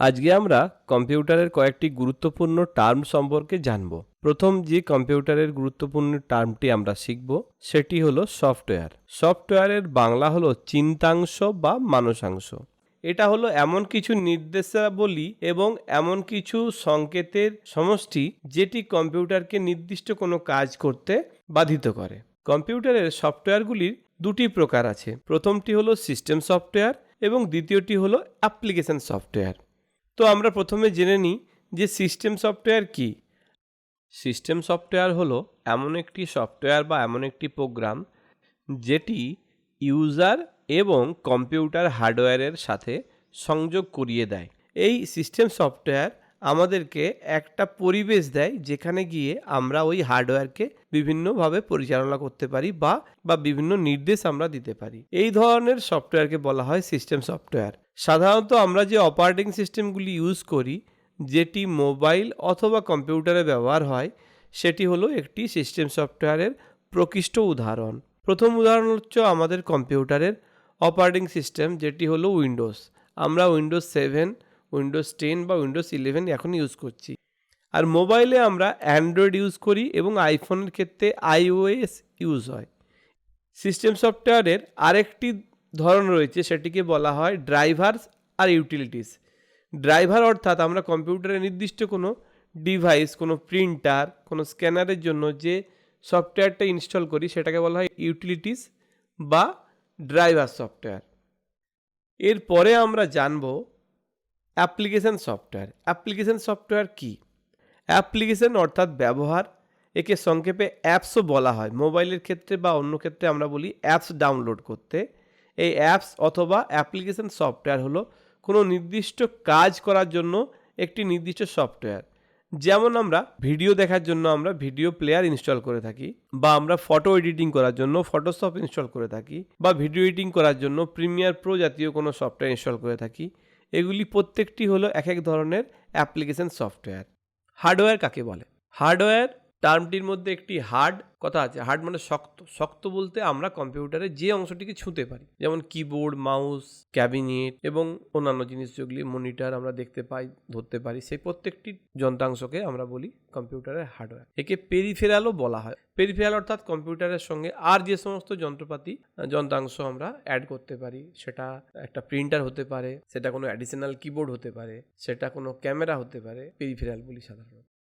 আজকে আমরা কম্পিউটারের কয়েকটি গুরুত্বপূর্ণ টার্ম সম্পর্কে জানব। প্রথম যে কম্পিউটারের গুরুত্বপূর্ণ টার্মটি আমরা শিখব, সেটি হলো সফটওয়্যার। সফটওয়্যারের বাংলা হলো চিন্তাংশ বা মানসাংশ। এটা হলো এমন কিছু নির্দেশাবলী এবং এমন কিছু সংকেতের সমষ্টি যেটি কম্পিউটারকে নির্দিষ্ট কোনো কাজ করতে বাধিত করে। কম্পিউটারের সফটওয়্যারগুলির দুটি প্রকার আছে। প্রথমটি হলো সিস্টেম সফটওয়্যার এবং দ্বিতীয়টি হলো অ্যাপ্লিকেশন সফটওয়্যার। তো আমরা প্রথমে জেনে নিই যে সিস্টেম সফটওয়্যার কি। সিস্টেম সফটওয়্যার হলো এমন একটি সফটওয়্যার বা এমন একটি প্রোগ্রাম যেটি ইউজার এবং কম্পিউটার হার্ডওয়্যারের সাথে সংযোগ করিয়ে দেয়। এই সিস্টেম সফটওয়্যার আমাদেরকে একটা পরিবেশ দেয় যেখানে গিয়ে আমরা ওই হার্ডওয়্যারকে বিভিন্নভাবে পরিচালনা করতে পারি বা বা বিভিন্ন নির্দেশ আমরা দিতে পারি। এই ধরনের সফটওয়্যারকে বলা হয় সিস্টেম সফটওয়্যার। সাধারণত আমরা যে অপারেটিং সিস্টেমগুলি ইউজ করি, যেটি মোবাইল অথবা কম্পিউটারে ব্যবহার হয়, সেটি হলো একটি সিস্টেম সফটওয়্যারের প্রকৃষ্ট উদাহরণ। প্রথম উদাহরণ হচ্ছে আমাদের কম্পিউটারের অপারেটিং সিস্টেম, যেটি হলো উইন্ডোজ। আমরা উইন্ডোজ সেভেন উইন্ডোজ টেন বা উইন্ডোজ ইলেভেন এখন ইউজ করছি। আর মোবাইলে আমরা অ্যান্ড্রয়েড ইউজ করি এবং আইফোনের ক্ষেত্রে আইওএস ইউজ হয়। সিস্টেম সফটওয়্যারের আরেকটি ধরন রয়েছে, সেটিকে বলা হয় ড্রাইভারস আর ইউটিলিটিস ড্রাইভার অর্থাৎ আমরা কম্পিউটারে নির্দিষ্ট কোনো ডিভাইস কোনো প্রিন্টার কোনো স্ক্যানারের জন্য যে সফটওয়্যারটা ইনস্টল করি, সেটাকে বলা হয় ইউটিলিটিস বা ড্রাইভার সফটওয়্যার এরপরে আমরা জানব অ্যাপ্লিকেশন সফটওয়্যার। অ্যাপ্লিকেশন সফটওয়্যার কি? অ্যাপ্লিকেশন অর্থাৎ ব্যবহার, একে সংক্ষেপে অ্যাপসও বলা হয়। মোবাইলের ক্ষেত্রে বা অন্য ক্ষেত্রে আমরা বলি অ্যাপস ডাউনলোড করতে। এই অ্যাপস অথবা অ্যাপ্লিকেশন সফটওয়্যার হলো কোনো নির্দিষ্ট কাজ করার জন্য একটি নির্দিষ্ট সফটওয়্যার। যেমন আমরা ভিডিও দেখার জন্য আমরা ভিডিও প্লেয়ার ইনস্টল করে থাকি বা আমরা ফটো এডিটিং করার জন্য ফটোশপ ইনস্টল করে থাকি বা ভিডিও এডিটিং করার জন্য প্রিমিয়ার প্রো জাতীয় কোনো সফটওয়্যার ইনস্টল করে থাকি। এগুলি প্রত্যেকটি হলো এক এক ধরনের অ্যাপ্লিকেশন সফটওয়্যার। হার্ডওয়্যার কাকে বলে? হার্ডওয়্যার টার্মটির মধ্যে একটি হার্ড কথা আছে। হার্ড মানে শক্ত। শক্ত বলতে আমরা কম্পিউটারে যে অংশটিকে ছুঁতে পারি। যেমন কিবোর্ড মাউস ক্যাবিনেট এবং অন্যান্য জিনিস যেগুলি মনিটর আমরা দেখতে পাই, ধরতে পারি। সেই প্রত্যেকটি যন্ত্রাংশকে আমরা বলি কম্পিউটারের হার্ডওয়্যার একে পেরিফেরালও বলা হয়। পেরিফেরাল অর্থাৎ কম্পিউটারের সঙ্গে আর যে সমস্ত যন্ত্রপাতি যন্ত্রাংশ আমরা অ্যাড করতে পারি। সেটা একটা প্রিন্টার হতে পারে, সেটা কোনো অ্যাডিশনাল কিবোর্ড হতে পারে, সেটা কোনো ক্যামেরা হতে পারে। পেরিফেরাল বলি সাধারণত।